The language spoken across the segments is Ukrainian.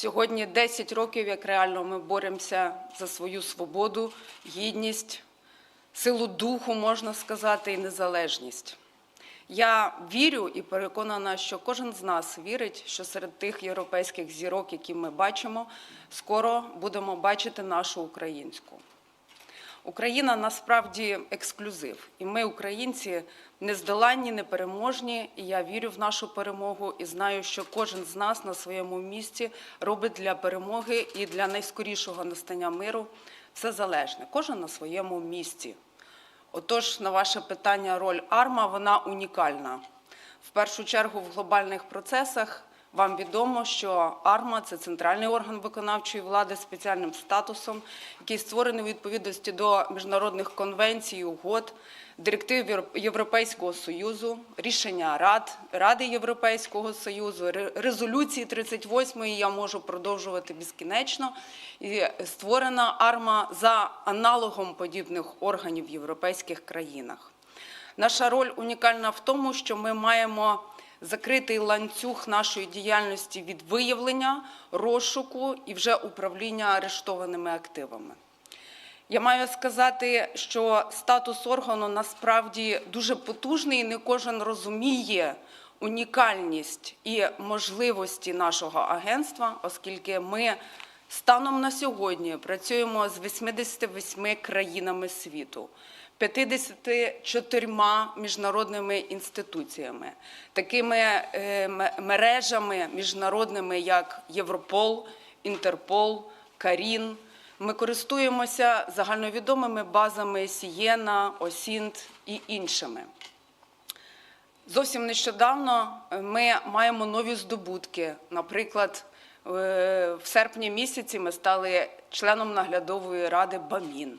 Сьогодні 10 років, як реально ми боремося за свою свободу, гідність, силу духу, можна сказати, і незалежність. Я вірю і переконана, що кожен з нас вірить, що серед тих європейських зірок, які ми бачимо, скоро будемо бачити нашу українську. Україна насправді ексклюзив, і ми, українці, нездоланні, непереможні. І я вірю в нашу перемогу і знаю, що кожен з нас на своєму місці робить для перемоги і для найскорішого настання миру все залежне. Кожен на своєму місці. Отож, на ваше питання, роль АРМА вона унікальна. В першу чергу в глобальних процесах вам відомо, що АРМА це центральний орган виконавчої влади з спеціальним статусом, який створений у відповідності до міжнародних конвенцій, угод, директив Європейського союзу, рішення Рад Ради Європейського союзу, ре- резолюції 38 я можу продовжувати безкінечно. І створена АРМА за аналогом подібних органів в європейських країнах. Наша роль унікальна в тому, що ми маємо закритий ланцюг нашої діяльності від виявлення, розшуку і вже управління арештованими активами. Я маю сказати, що статус органу насправді дуже потужний, і не кожен розуміє унікальність і можливості нашого агентства, оскільки ми станом на сьогодні працюємо з 88 країнами світу. 54 міжнародними інституціями, такими е, мережами міжнародними, як Європол, Інтерпол, Карін. Ми користуємося загальновідомими базами Сієна, Осінт і іншими. Зовсім нещодавно ми маємо нові здобутки. Наприклад, е, в серпні місяці ми стали членом наглядової ради БАМІН.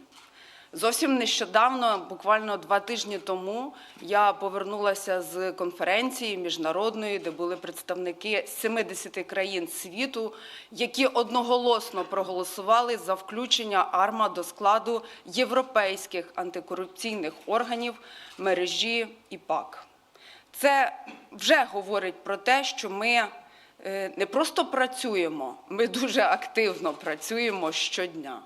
Зовсім нещодавно, буквально два тижні тому, я повернулася з конференції міжнародної, де були представники з 70 країн світу, які одноголосно проголосували за включення АРМА до складу європейських антикорупційних органів мережі ІПАК. Це вже говорить про те, що ми е, не просто працюємо, ми дуже активно працюємо щодня.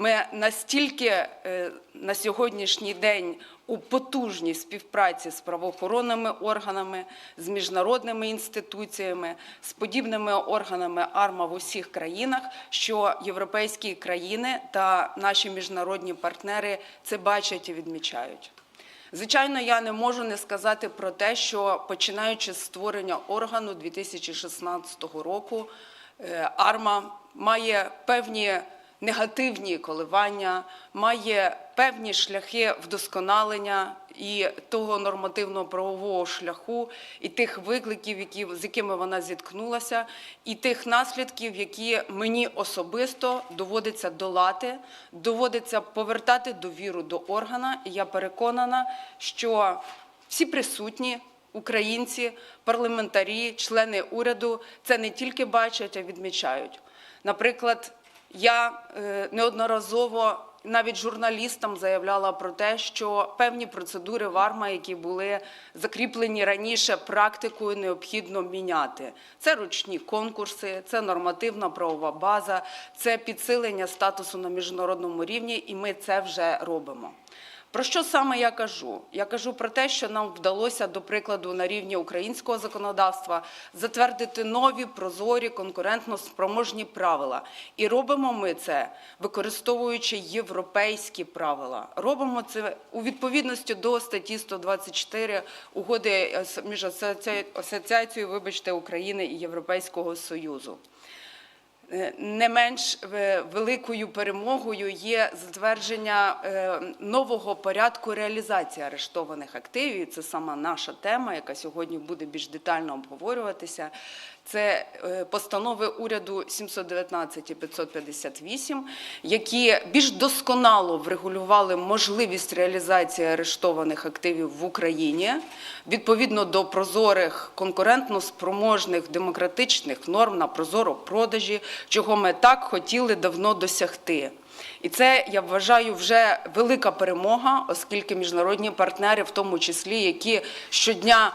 Ми настільки е, на сьогоднішній день у потужній співпраці з правоохоронними органами, з міжнародними інституціями, з подібними органами АРМА в усіх країнах, що європейські країни та наші міжнародні партнери це бачать і відмічають. Звичайно, я не можу не сказати про те, що починаючи з створення органу 2016 року, е, АРМА має певні негативні коливання, має певні шляхи вдосконалення і того нормативно-правового шляху, і тих викликів, які, з якими вона зіткнулася, і тих наслідків, які мені особисто доводиться долати, доводиться повертати довіру до органа. І я переконана, що всі присутні. Українці, парламентарі, члени уряду це не тільки бачать, а відмічають. Наприклад, я е, неодноразово навіть журналістам заявляла про те, що певні процедури варма, які були закріплені раніше практикою, необхідно міняти. Це ручні конкурси, це нормативна правова база, це підсилення статусу на міжнародному рівні, і ми це вже робимо. Про що саме я кажу? Я кажу про те, що нам вдалося, до прикладу, на рівні українського законодавства затвердити нові прозорі конкурентно спроможні правила. І робимо ми це, використовуючи європейські правила. Робимо це у відповідності до статті 124 угоди між асоці- асоціацією, вибачте, України і Європейського Союзу. Е, Не менш е, великою перемогою є затвердження е, нового порядку реалізації арештованих активів. Це сама наша тема, яка сьогодні буде більш детально обговорюватися. Це е, постанови уряду 719 і 558, які більш досконало врегулювали можливість реалізації арештованих активів в Україні відповідно до прозорих, конкурентно спроможних демократичних норм на прозоро-продажі, чого ми так хотіли давно досягти. І це я вважаю вже велика перемога, оскільки міжнародні партнери, в тому числі, які щодня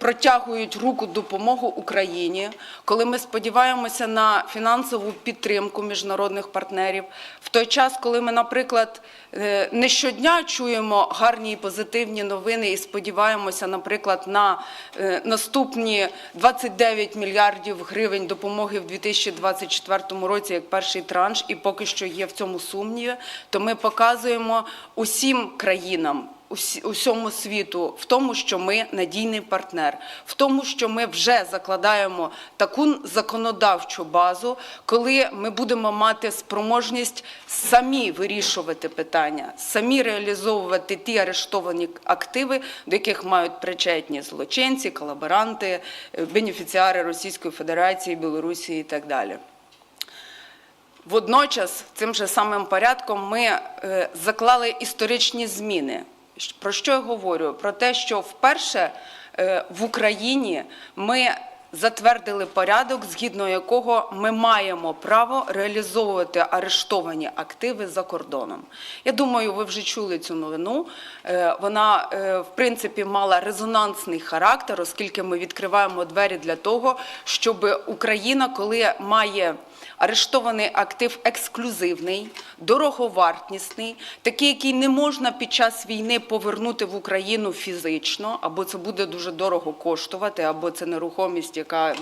протягують руку допомогу Україні, коли ми сподіваємося на фінансову підтримку міжнародних партнерів, в той час, коли ми, наприклад, е, не щодня чуємо гарні і позитивні новини і сподіваємося, наприклад, на е, наступні 29 мільярдів гривень допомоги в 2024 році як перший транш, і поки що є в цьому сумніви, то ми показуємо усім країнам усьому світу в тому, що ми надійний партнер, в тому, що ми вже закладаємо таку законодавчу базу, коли ми будемо мати спроможність самі вирішувати питання, самі реалізовувати ті арештовані активи, до яких мають причетні злочинці, колаборанти, е, бенефіціари Російської Федерації, Білорусі і так далі. Водночас, цим же самим порядком ми е, заклали історичні зміни. Про що я говорю? Про те, що вперше е, в Україні ми затвердили порядок, згідно якого ми маємо право реалізовувати арештовані активи за кордоном. Я думаю, ви вже чули цю новину. Е, Вона, е, в принципі, мала резонансний характер, оскільки ми відкриваємо двері для того, щоб Україна, коли має Арештований актив ексклюзивний, дороговартісний, такий, який не можна під час війни повернути в Україну фізично, або це буде дуже дорого коштувати, або це нерухомість, яка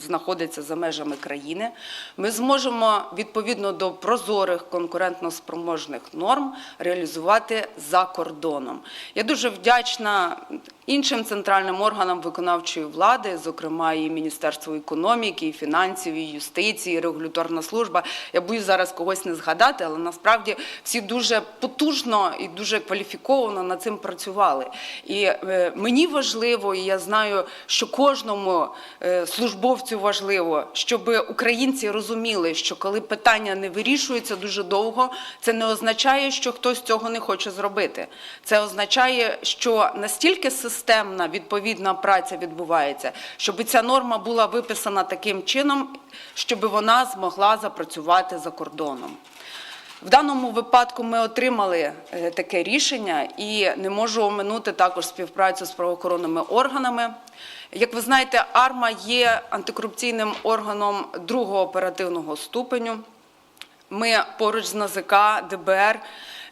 знаходиться за межами країни. Ми зможемо відповідно до прозорих конкурентно-спроможних норм реалізувати за кордоном. Я дуже вдячна іншим центральним органам виконавчої влади, зокрема і Міністерству економіки, і фінансів, і юстиції, і регуляторна служба. Я боюсь зараз когось не згадати, але насправді всі дуже потужно і дуже кваліфіковано над цим працювали. І е, мені важливо, і я знаю, що кожному е, службовцю важливо, щоб українці розуміли, що коли питання не вирішується дуже довго, це не означає, що хтось цього не хоче зробити. Це означає, що настільки системна відповідна праця відбувається, щоб ця норма була виписана таким чином, щоб вона змогла запрацювати за кордоном. В даному випадку ми отримали е, таке рішення і не можу оминути також співпрацю з правоохоронними органами. Як ви знаєте, АРМА є антикорупційним органом другого оперативного ступеню. Ми поруч з НАЗК, ДБР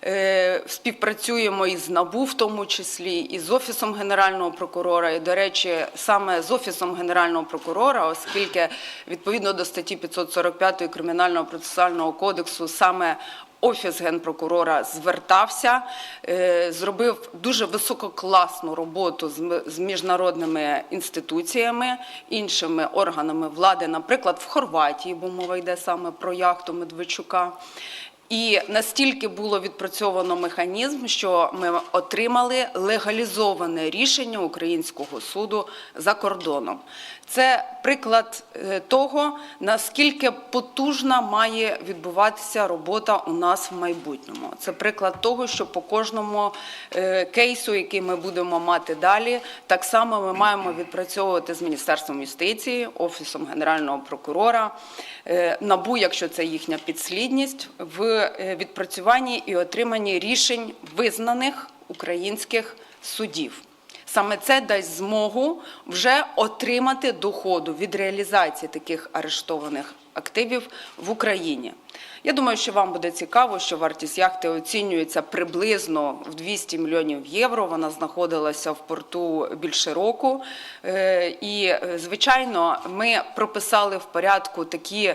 е, співпрацюємо із НАБУ, в тому числі, і з Офісом Генерального прокурора. І, до речі, саме з Офісом Генерального прокурора, оскільки відповідно до статті 545 Кримінального процесуального кодексу саме Офіс генпрокурора звертався, е, зробив дуже висококласну роботу з міжнародними інституціями, іншими органами влади, наприклад, в Хорватії, бо мова йде саме про яхту Медведчука. І настільки було відпрацьовано механізм, що ми отримали легалізоване рішення українського суду за кордоном. Це приклад е, того, наскільки потужна має відбуватися робота у нас в майбутньому. Це приклад того, що по кожному е, кейсу, який ми будемо мати далі, так само ми маємо відпрацьовувати з Міністерством юстиції, Офісом Генерального прокурора, е, НАБУ, якщо це їхня підслідність, в відпрацюванні і отриманні рішень визнаних українських судів. Саме це дасть змогу вже отримати доходу від реалізації таких арештованих активів в Україні. Я думаю, що вам буде цікаво, що вартість яхти оцінюється приблизно в 200 мільйонів євро. Вона знаходилася в порту більше року. Е, І, е, звичайно, ми прописали в порядку такі.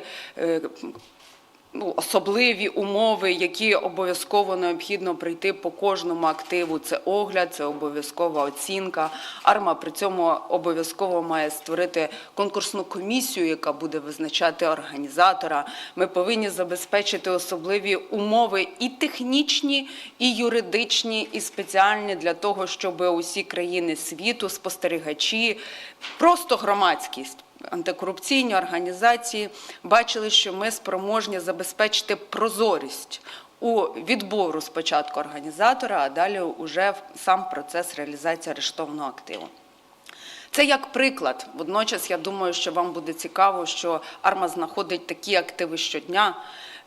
Ну, особливі умови, які обов'язково необхідно прийти по кожному активу. Це огляд, це обов'язкова оцінка. Арма при цьому обов'язково має створити конкурсну комісію, яка буде визначати організатора. Ми повинні забезпечити особливі умови і технічні, і юридичні, і спеціальні для того, щоб усі країни світу, спостерігачі, просто громадськість антикорупційні організації бачили, що ми спроможні забезпечити прозорість у відбору спочатку організатора, а далі уже в сам процес реалізації арештованого активу. Це як приклад. Водночас я думаю, що вам буде цікаво, що Арма знаходить такі активи щодня.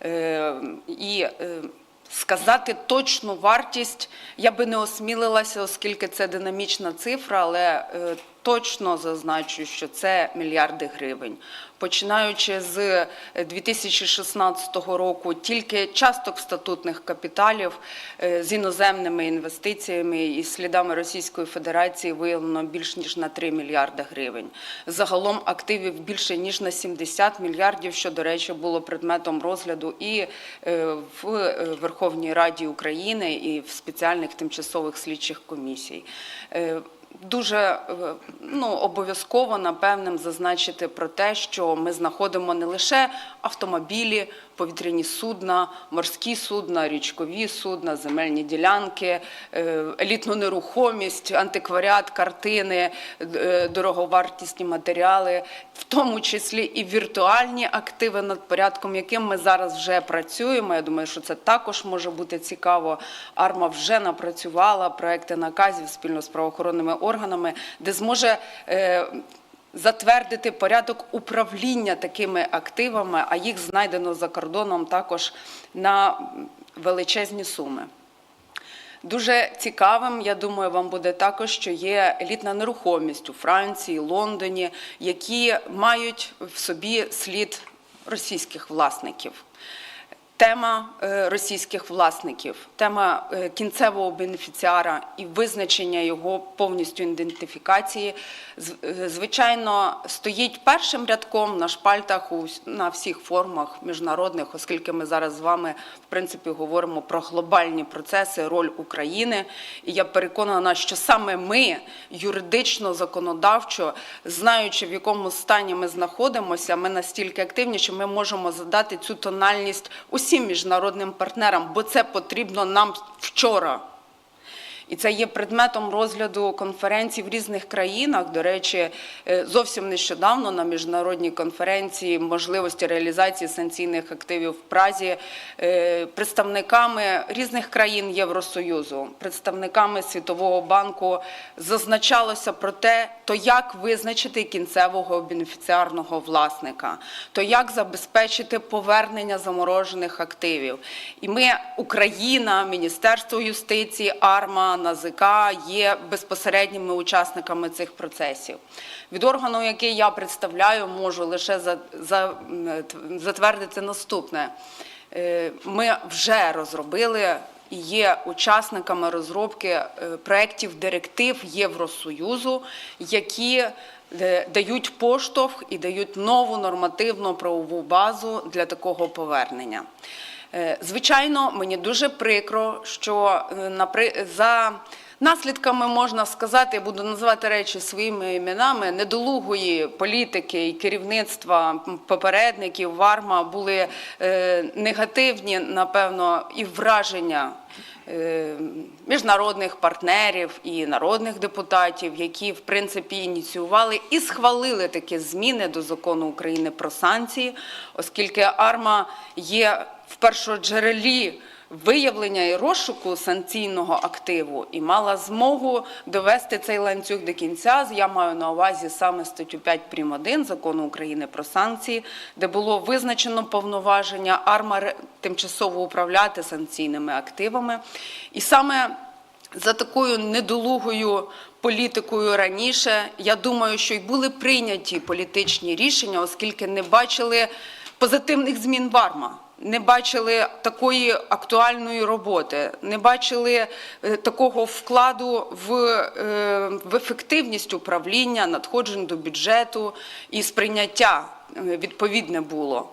Е, і е, сказати точну вартість я би не осмілилася, оскільки це динамічна цифра, але е, точно зазначу, що це мільярди гривень. Починаючи з 2016 року, тільки часток статутних капіталів е, з іноземними інвестиціями і слідами Російської Федерації виявлено більш ніж на 3 мільярди гривень. Загалом активів більше ніж на 70 мільярдів, що, до речі, було предметом розгляду і е, в е, Верховній Раді України, і в спеціальних тимчасових слідчих комісій. Дуже е, ну, обов'язково напевним зазначити про те, що ми знаходимо не лише автомобілі, повітряні судна, морські судна, річкові судна, земельні ділянки, е, елітну нерухомість, антикваріат, картини, е, дороговартісні матеріали, в тому числі і віртуальні активи, над порядком яким ми зараз вже працюємо. Я думаю, що це також може бути цікаво. Арма вже напрацювала проекти наказів спільно з правоохоронними органами, де зможе. Затвердити порядок управління такими активами, а їх знайдено за кордоном також на величезні суми. Дуже цікавим, я думаю, вам буде також, що є елітна нерухомість у Франції, Лондоні, які мають в собі слід російських власників. Тема е, російських власників, тема е, кінцевого бенефіціара і визначення його повністю ідентифікації, е, звичайно, стоїть першим рядком на шпальтах на всіх форумах міжнародних, оскільки ми зараз з вами в принципі говоримо про глобальні процеси, роль України. І я переконана, що саме ми юридично, законодавчо, знаючи в якому стані ми знаходимося, ми настільки активні, що ми можемо задати цю тональність усім міжнародним партнерам, бо це потрібно нам вчора. І це є предметом розгляду конференцій в різних країнах. До речі, е, зовсім нещодавно на міжнародній конференції можливості реалізації санкційних активів в Празі е, представниками різних країн Євросоюзу, представниками Світового банку зазначалося про те, то як визначити кінцевого бенефіціарного власника, то як забезпечити повернення заморожених активів. І ми, Україна, Міністерство юстиції, АРМА, НАЗК є безпосередніми учасниками цих процесів. Від органу, який я представляю, можу лише за, за, затвердити наступне. Е, Ми вже розробили і є учасниками розробки е, проєктів директив Євросоюзу, які е, дають поштовх і дають нову нормативну правову базу для такого повернення. Е, Звичайно, мені дуже прикро, що е, за наслідками можна сказати, я буду називати речі своїми іменами, недолугої політики і керівництва попередників Варма були е, негативні, напевно, і враження міжнародних партнерів і народних депутатів, які в принципі ініціювали і схвалили такі зміни до закону України про санкції, оскільки АРМА є в першоджерелі виявлення і розшуку санкційного активу і мала змогу довести цей ланцюг до кінця. Я маю на увазі саме статтю 5 прим. 1 закону України про санкції, де було визначено повноваження АРМА тимчасово управляти санкційними активами. І саме за такою недолугою політикою раніше, я думаю, що й були прийняті політичні рішення, оскільки не бачили позитивних змін в АРМА. Не бачили такої актуальної роботи, не бачили е, такого вкладу в, е, в ефективність управління, надходжень до бюджету і сприйняття е, відповідне було.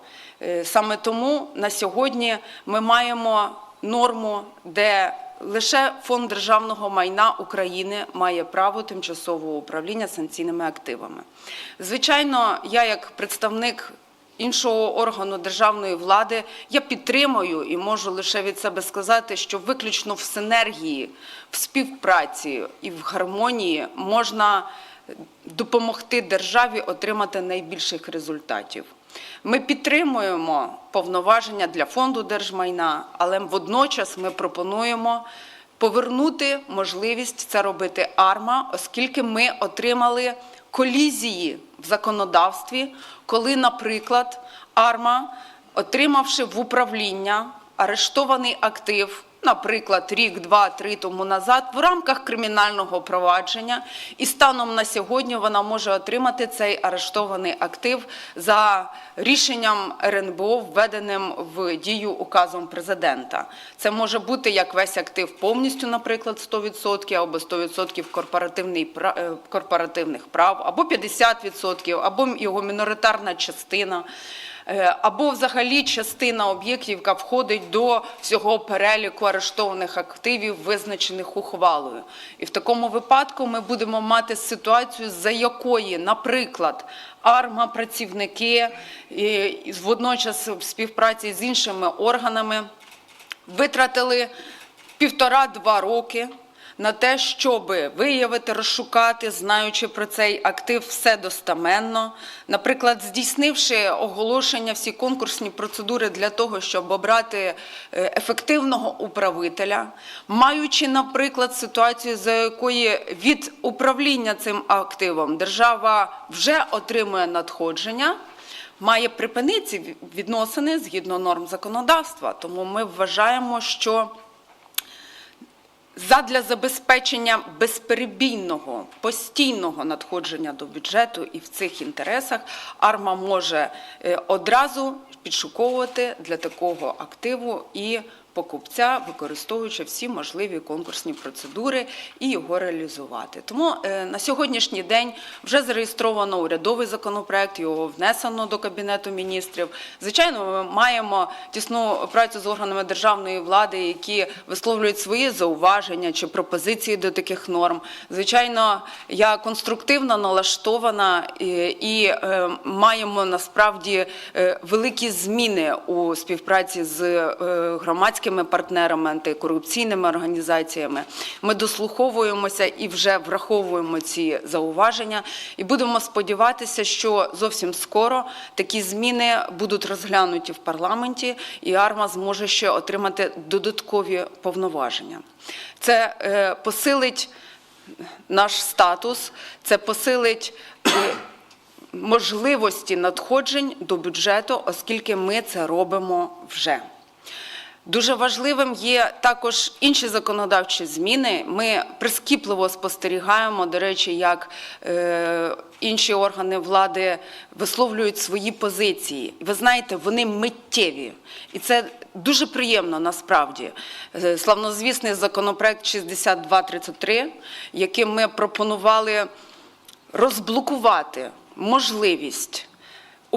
Саме тому на сьогодні ми маємо норму, де лише фонд державного майна України має право тимчасового управління санкційними активами. Звичайно, я як представник іншого органу державної влади я підтримую і можу лише від себе сказати, що виключно в синергії, в співпраці і в гармонії можна допомогти державі отримати найбільших результатів. Ми підтримуємо повноваження для фонду держмайна, але водночас ми пропонуємо повернути можливість це робити АРМА, оскільки ми отримали колізії в законодавстві, коли, наприклад, АРМА, отримавши в управління арештований актив, наприклад, рік, два, три тому назад, в рамках кримінального провадження, і станом на сьогодні вона може отримати цей арештований актив за рішенням РНБО, введеним в дію указом президента. Це може бути як весь актив повністю, наприклад, 100% або 100% корпоративний пра- е, корпоративних прав, або 50%, або його міноритарна частина. Е, Або взагалі частина об'єктів, яка входить до всього переліку арештованих активів, визначених ухвалою. І в такому випадку ми будемо мати ситуацію, за якої, наприклад, арма працівники водночас в співпраці з іншими органами витратили півтора-два роки на те, щоб виявити, розшукати, знаючи про цей актив все достаменно, наприклад, здійснивши оголошення всі конкурсні процедури для того, щоб обрати е, ефективного управителя, маючи, наприклад, ситуацію, за якої від управління цим активом держава вже отримує надходження має припинити відносини згідно норм законодавства. Тому ми вважаємо, що задля забезпечення безперебійного постійного надходження до бюджету і в цих інтересах АРМА може е, одразу підшуковувати для такого активу і покупця, використовуючи всі можливі конкурсні процедури і його реалізувати. Тому е, на сьогоднішній день вже зареєстровано урядовий законопроект, його внесено до Кабінету міністрів. Звичайно, ми маємо тісну працю з органами державної влади, які висловлюють свої зауваження чи пропозиції до таких норм. Звичайно, я конструктивно налаштована і, е, маємо насправді е, великі зміни у співпраці з е, громадськими партнерами, антикорупційними організаціями. Ми дослуховуємося і вже враховуємо ці зауваження, і будемо сподіватися, що зовсім скоро такі зміни будуть розглянуті в парламенті, і АРМА зможе ще отримати додаткові повноваження. Це е, посилить наш статус, це посилить е, можливості надходжень до бюджету, оскільки ми це робимо вже. Дуже важливим є також інші законодавчі зміни. Ми прискіпливо спостерігаємо, до речі, як е, інші органи влади висловлюють свої позиції. Ви знаєте, вони миттєві, і це дуже приємно насправді. Е, Славнозвісний законопроект 6233, яким ми пропонували розблокувати можливість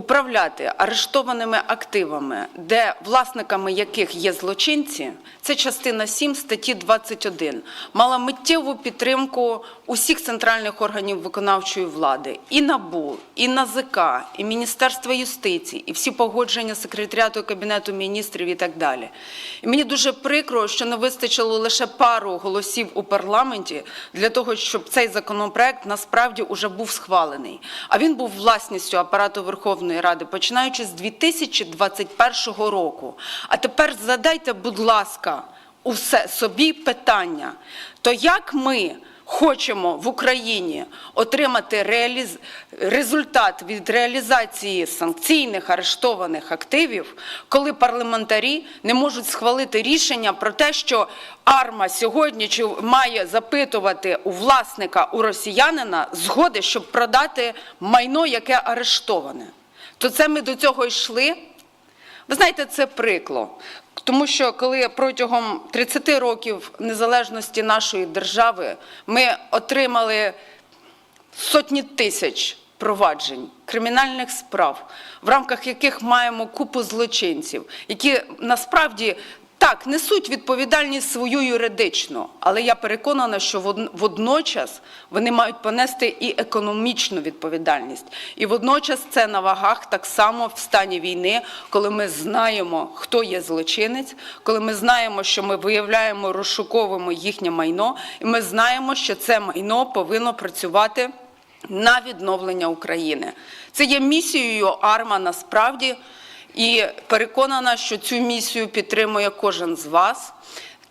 управляти арештованими активами, де власниками яких є злочинці, це частина 7 статті 21, мала миттєву підтримку усіх центральних органів виконавчої влади, і НАБУ, і НАЗК, і Міністерства юстиції, і всі погодження секретаріату Кабінету міністрів і так далі. І мені дуже прикро, що не вистачило лише пару голосів у парламенті для того, щоб цей законопроект насправді уже був схвалений. А він був власністю апарату Верховної Ради, починаючи з 2021 року. А тепер задайте, будь ласка, усе собі питання: то як ми хочемо в Україні отримати реаліз... результат від реалізації санкційних арештованих активів, коли парламентарі не можуть схвалити рішення про те, що АРМА сьогодні має запитувати у власника у росіянина згоди, щоб продати майно, яке арештоване. То це ми до цього йшли. Ви знаєте, це прикло. Тому що коли протягом 30 років незалежності нашої держави ми отримали сотні тисяч проваджень, кримінальних справ, в рамках яких маємо купу злочинців, які насправді так несуть відповідальність свою юридичну, але я переконана, що водночас вони мають понести і економічну відповідальність. І водночас це на вагах так само в стані війни, коли ми знаємо, хто є злочинець, коли ми знаємо, що ми виявляємо, розшуковуємо їхнє майно, і ми знаємо, що це майно повинно працювати на відновлення України. Це є місією АРМА насправді, і переконана, що цю місію підтримує кожен з вас.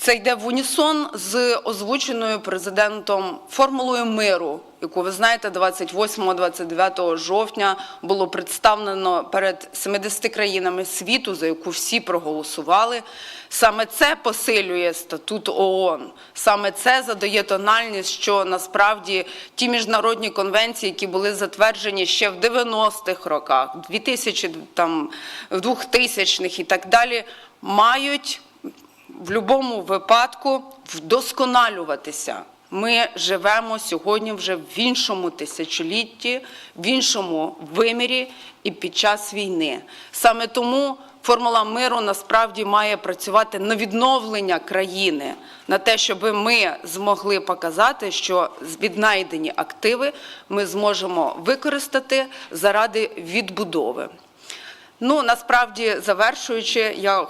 Це йде в унісон з озвученою президентом формулою миру, яку ви знаєте, 28-29 жовтня було представлено перед 70 країнами світу, за яку всі проголосували. Саме це посилює статут ООН. Саме це задає тональність, що насправді ті міжнародні конвенції, які були затверджені ще в 90-х роках, 2000, там, в 2000-х і так далі, мають в будь-якому випадку вдосконалюватися. Ми живемо сьогодні вже в іншому тисячолітті, в іншому вимірі і під час війни. Саме тому формула миру насправді має працювати на відновлення країни, на те, щоб ми змогли показати, що віднайдені активи ми зможемо використати заради відбудови. Ну насправді завершуючи, я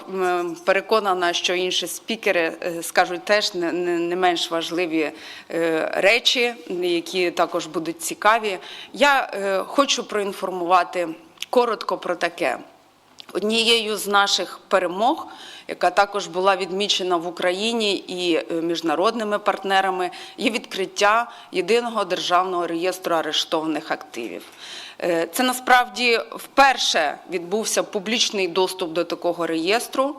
переконана, що інші спікери е, скажуть теж не, менш важливі е, речі, які також будуть цікаві. Я е, хочу проінформувати коротко про таке. Однією з наших перемог, яка також була відмічена в Україні і міжнародними партнерами, є відкриття єдиного державного реєстру арештованих активів. Е, Це насправді вперше відбувся публічний доступ до такого реєстру.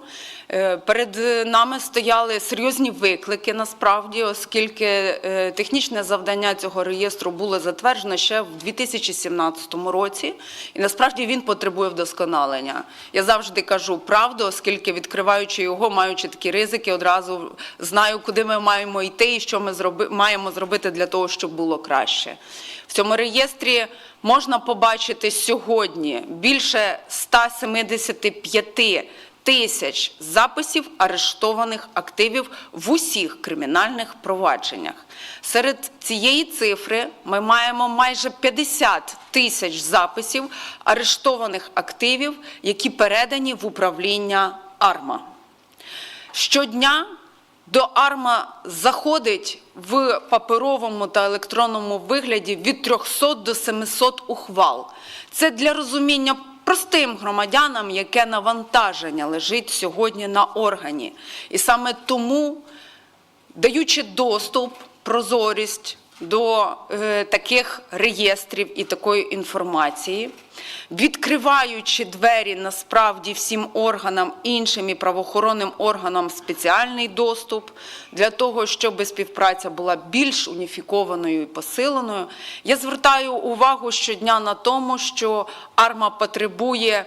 Е, Перед нами стояли серйозні виклики насправді, оскільки е, технічне завдання цього реєстру було затверджено ще в 2017 році, і насправді він потребує вдосконалення. Я завжди кажу правду, оскільки відкриваючи його, маючи такі ризики, одразу знаю, куди ми маємо йти і що ми маємо зробити для того, щоб було краще. В цьому реєстрі можна побачити сьогодні більше 175 тисяч записів арештованих активів в усіх кримінальних провадженнях. Серед цієї цифри ми маємо майже 50 тисяч записів арештованих активів, які передані в управління АРМА. Щодня до АРМА заходить в паперовому та електронному вигляді від 300 до 700 ухвал. Це для розуміння простим громадянам, яке навантаження лежить сьогодні на органі. І саме тому, даючи доступ, прозорість до е, таких реєстрів і такої інформації, відкриваючи двері насправді всім органам, іншим і правоохоронним органам спеціальний доступ для того, щоб співпраця була більш уніфікованою і посиленою. Я звертаю увагу щодня на тому, що АРМА потребує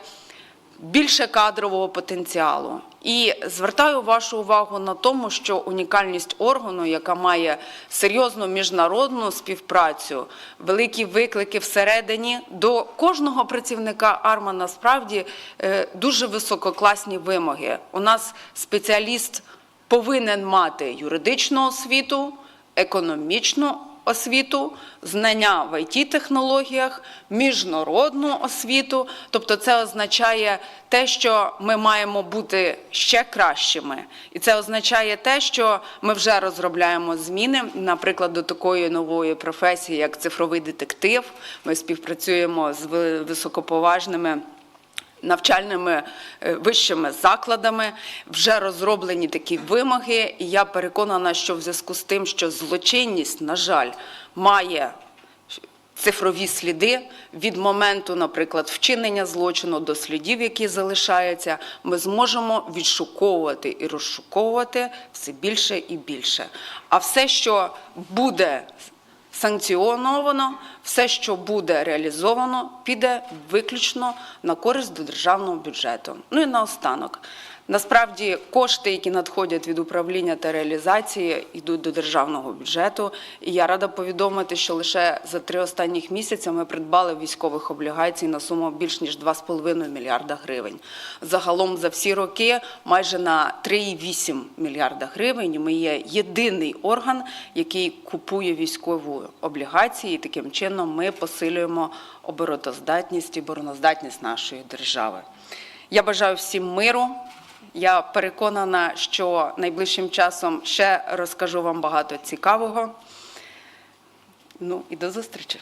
більше кадрового потенціалу. І звертаю вашу увагу на тому, що унікальність органу, яка має серйозну міжнародну співпрацю, великі виклики всередині, до кожного працівника АРМА насправді е, дуже висококласні вимоги. У нас спеціаліст повинен мати юридичну освіту, економічну освіту, знання в IT-технологіях, міжнародну освіту. Тобто, це означає те, що ми маємо бути ще кращими, і це означає те, що ми вже розробляємо зміни, наприклад, до такої нової професії, як цифровий детектив. Ми співпрацюємо з високоповажними навчальними е, вищими закладами вже розроблені такі вимоги, і я переконана, що в зв'язку з тим, що злочинність, на жаль, має цифрові сліди від моменту, наприклад, вчинення злочину до слідів, які залишаються, ми зможемо відшуковувати і розшуковувати все більше і більше. А все, що буде санкціоновано, все, що буде реалізовано, піде виключно на користь до державного бюджету. Ну і наостанок. Насправді кошти, які надходять від управління та реалізації, йдуть до державного бюджету. І я рада повідомити, що лише за три останніх місяці ми придбали військових облігацій на суму більш ніж 2,5 мільярда гривень. Загалом за всі роки майже на 3,8 мільярда гривень. Ми є єдиний орган, який купує військові облігації. І таким чином ми посилюємо обороноздатність і обороноздатність нашої держави. Я бажаю всім миру. Я переконана, що найближчим часом ще розкажу вам багато цікавого. Ну і до зустрічі.